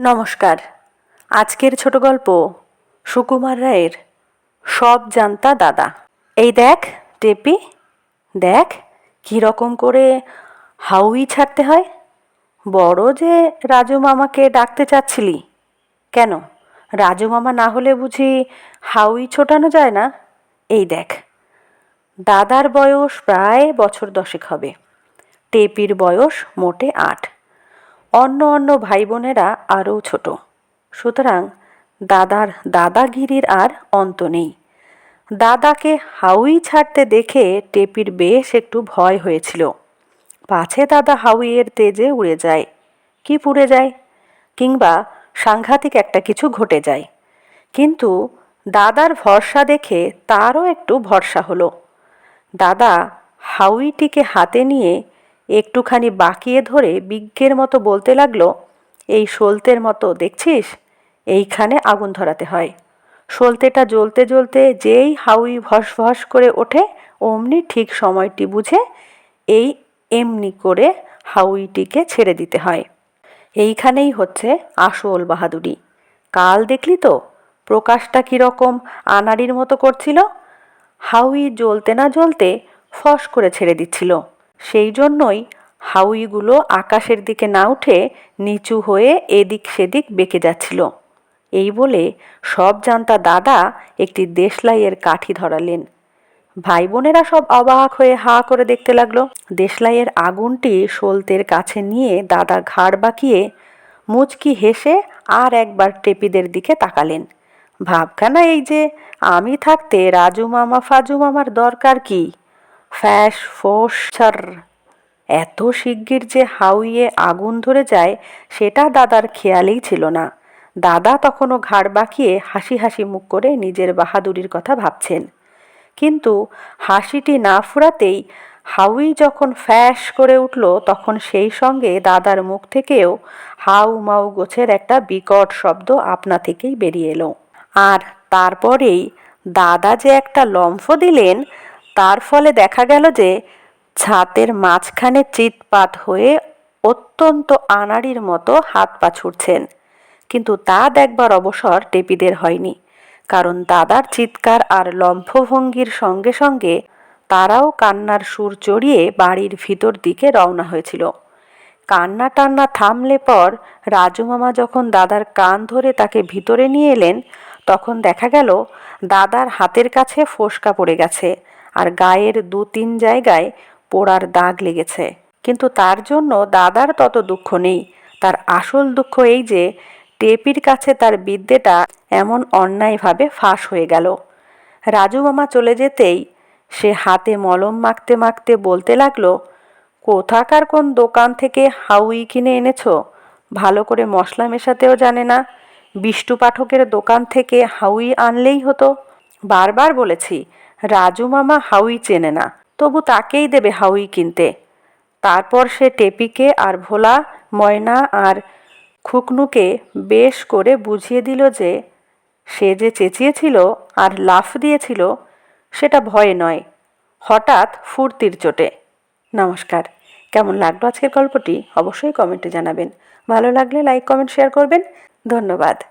নমস্কার। আজকের ছোট গল্প সুকুমার রায়ের সব জানতা দাদা। এই দেখ, টেপি, দেখ কী রকম করে হাউই ছাড়তে হয়। বড় যে রাজু মামাকে ডাকতে চাচ্ছিলি। কেন? রাজু মামা না হলে বুঝি হাউই ছোটানো যায় না? এই দেখ, দাদার বয়স প্রায় বছর দশেক হবে। টেপির বয়স মোটে আট। অন্য অন্য ভাই বোনেরা আরও ছোট। সুতরাং দাদার দাদাগিরির আর অন্ত নেই। দাদাকে হাউই ছাড়তে দেখে টেপির বেশ একটু ভয় হয়েছিল। পাছে দাদা হাউইয়ের তেজে উড়ে যায়। কি পুড়ে যায়? কিংবা সাংঘাতিক একটা কিছু ঘটে যায়। কিন্তু দাদার ভরসা দেখে তারও একটু ভরসা হলো। দাদা হাউইটিকে হাতে নিয়ে একটুখানি বাঁকিয়ে ধরে বিজ্ঞের মতো বলতে লাগল, এই সলতের মতো, দেখছিস? এইখানে আগুন ধরাতে হয়। সলতেটা জ্বলতে জ্বলতে যেই হাউই ভস ভস করে ওঠে, অমনি ঠিক সময়টি বুঝে এই এমনি করে হাউইটিকে ছেড়ে দিতে হয়। এইখানেই হচ্ছে আসল বাহাদুরি। কাল দেখলি তো? প্রকাশটা কীরকম আনাড়ির মতো করছিল? হাউই জ্বলতে না জ্বলতে ফস করে ছেড়ে দিচ্ছিল। সেই জন্যই হাউইগুলো আকাশের দিকে না উঠে নিচু হয়ে এদিক সেদিক বেঁকে যাচ্ছিল। এই বলে সব জানতা দাদা একটি দেশলাইয়ের কাঠি ধরালেন। ভাই বোনেরা সব অবাক হয়ে হা করে দেখতে লাগল। দেশলাইয়ের আগুনটি সলতের কাছে নিয়ে দাদা ঘাড় বাঁকিয়ে মুচকি হেসে আর একবার টেপিদের দিকে তাকালেন। ভাবখানা এই যে আমি থাকতে রাজু মামা ফাজু মামার দরকার কি? ফ্যাস ফোস এত শিগগির যে হাউইয়ে আগুন ধরে যায়, সেটা দাদার খেয়ালেই ছিল না। দাদা তখনও ঘাড় বাঁকিয়ে হাসি হাসি মুখ করে নিজের বাহাদুরির কথা ভাবছেন। কিন্তু হাসিটি না ফুরাতেই হাউই যখন ফ্যাস করে উঠল, তখন সেই সঙ্গে দাদার মুখ থেকেও হাউ মাউ গোছের একটা বিকট শব্দ আপনা থেকেই বেরিয়ে এলো। আর তারপরেই দাদা যে একটা লম্ফ দিলেন তার ফলে দেখা গেল যে ছাতের মাঝখানে চিৎপাত হয়ে অত্যন্ত আনাড়ির মতো হাত পা ছুটছেন। কিন্তু তা দেখবার অবসর টেপিদের হয়নি, কারণ দাদার চিৎকার আর লম্ফভঙ্গির সঙ্গে সঙ্গে তারাও কান্নার সুর চড়িয়ে বাড়ির ভিতর দিকে রওনা হয়েছিল। কান্না টান্না থামলে পর রাজু মামা যখন দাদার কান ধরে তাকে ভিতরে নিয়ে এলেন, তখন দেখা গেল দাদার হাতের কাছে ফোসকা পড়ে গেছে। আর গায়ের দু তিন জায়গায় পোড়ার দাগ লেগেছে। কিন্তু তার জন্য দাদার তত দুঃখ নেই। তার আসল দুঃখ এই যে, টেপির কাছে তার বিদ্যেটা এমন অন্যায়ভাবে ফাঁস হয়ে গেল। রাজু মামা চলে যেতেই সে হাতে মলম মাখতে মাখতে বলতে লাগল, কোথাকার কোন দোকান থেকে হাউই কিনে এনেছো? ভালো করে মশলা মেশাতেও জানে না। বিষ্টু পাঠকের দোকান থেকে হাউই আনলেই হতো। বারবার বলেছি রাজু মামা হাউই চেনে না, তবু তাকেই দেবে হাউই কিনতে। তারপর সে টেপিকে আর ভোলা, ময়না আর খুকনুকে বেশ করে বুঝিয়ে দিল যে, সে যে চেঁচিয়েছিল আর লাফ দিয়েছিল, সেটা ভয়ে নয়। হঠাৎ ফুর্তির চোটে। নমস্কার। কেমন লাগল আজকের গল্পটি? অবশ্যই কমেন্টে জানাবেন। ভালো লাগলে লাইক, কমেন্ট, শেয়ার করবেন। ধন্যবাদ।